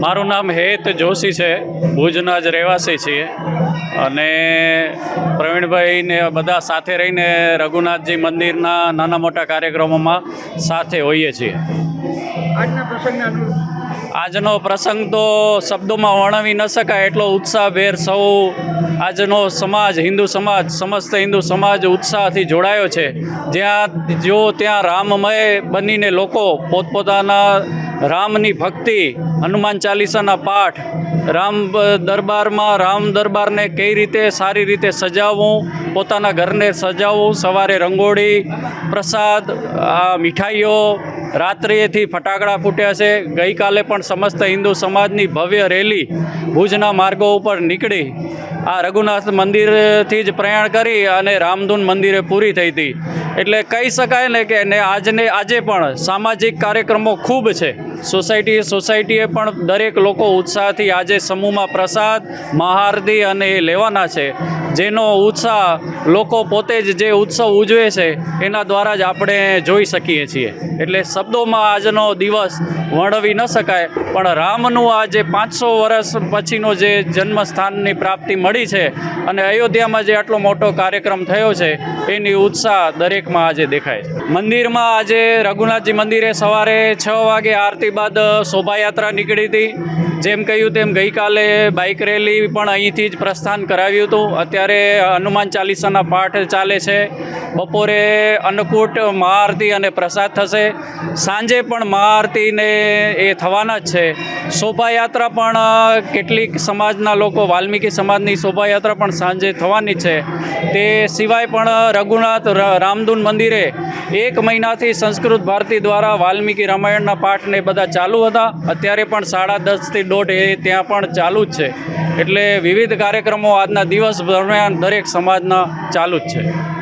મારું નામ હેત જોશી છે. ભુજના જ રહેવાસી છીએ. અને પ્રવીણભાઈને બધા સાથે રહીને રઘુનાથજી મંદિરના નાના મોટા કાર્યક્રમોમાં સાથે હોઈએ છીએ. આજના પ્રસંગ તો શબ્દોમાં વર્ણવી ન શકાય એટલો ઉત્સાહભેર સૌ આજનો સમાજ હિન્દુ સમાજ સમસ્ત હિન્દુ સમાજ ઉત્સાહથી જોડાયો છે. જ્યાં જો ત્યાં રામમય બનીને લોકો પોતપોતાના રામની ભક્તિ, હનુમાન ચાલીસાના પાઠ, રામ દરબારમાં, રામ દરબારને કઈ રીતે સારી રીતે સજાવવું, પોતાના ઘરને સજાવવું, સવારે રંગોળી, પ્રસાદ, આ મીઠાઈઓ રાત્રિએથી ફટાકડા ફૂટ્યા છે. ગઈકાલે પણ સમસ્ત હિન્દુ સમાજની ભવ્ય રેલી ભુજના માર્ગો ઉપર નીકળી. આ રઘુનાથ મંદિરથી જ પ્રયાણ કરી અને રામધૂન મંદિરે પૂરી થઈ હતી. એટલે કહી શકાય ને કે ને આજને આજે પણ સામાજિક કાર્યક્રમો ખૂબ છે. સોસાયટી સોસાયટીએ પણ દરેક લોકો ઉત્સાહથી આજે સમૂહમાં પ્રસાદ, મહાઆરતી અને એ લેવાના છે. જેનો ઉત્સાહ લોકો પોતે જ જે ઉત્સવ ઉજવે છે, એના દ્વારા જ આપણે જોઈ શકીએ છીએ. એટલે શબ્દોમાં આજનો દિવસ વર્ણવી ન શકાય, પણ રામનું આ જે પાંચસો વર્ષ પછીનો જે જન્મસ્થાનની પ્રાપ્તિ મળી છે અને અયોધ્યામાં જે આટલો મોટો કાર્યક્રમ થયો છે, એની ઉત્સાહ દરેકમાં આજે દેખાય છે. મંદિરમાં આજે રઘુનાથજી મંદિરે સવારે છ વાગે આરતી બાદ શોભાયાત્રા નીકળી હતી. જેમ કહ્યું તેમ ગઈકાલે બાઇક રેલી પણ અહીંથી જ પ્રસ્થાન કરાવ્યું હતું. અત્યારે હનુમાન ચાલીસાના પાઠ ચાલે છે. બપોરે અન્નકૂટ મહાઆરતી અને પ્રસાદ થશે. સાંજે પણ મહાઆરતીને એ થવાના જ છે. શોભાયાત્રા પણ કેટલીક સમાજના લોકો, વાલ્મીકી સમાજની શોભાયાત્રા પણ સાંજે થવાની છે. તે સિવાય પણ રઘુનાથ રામધૂન મંદિરે એક મહિનાથી સંસ્કૃત ભારતી દ્વારા વાલ્મીકી રામાયણના પાઠને બધા ચાલુ હતા. અત્યારે પણ સાડા દસથી દોઢ એ ત્યાં પણ ચાલુ જ છે. એટલે વિવિધ કાર્યક્રમો આજના દિવસ દરમિયાન દરેક સમાજના ચાલુ જ છે.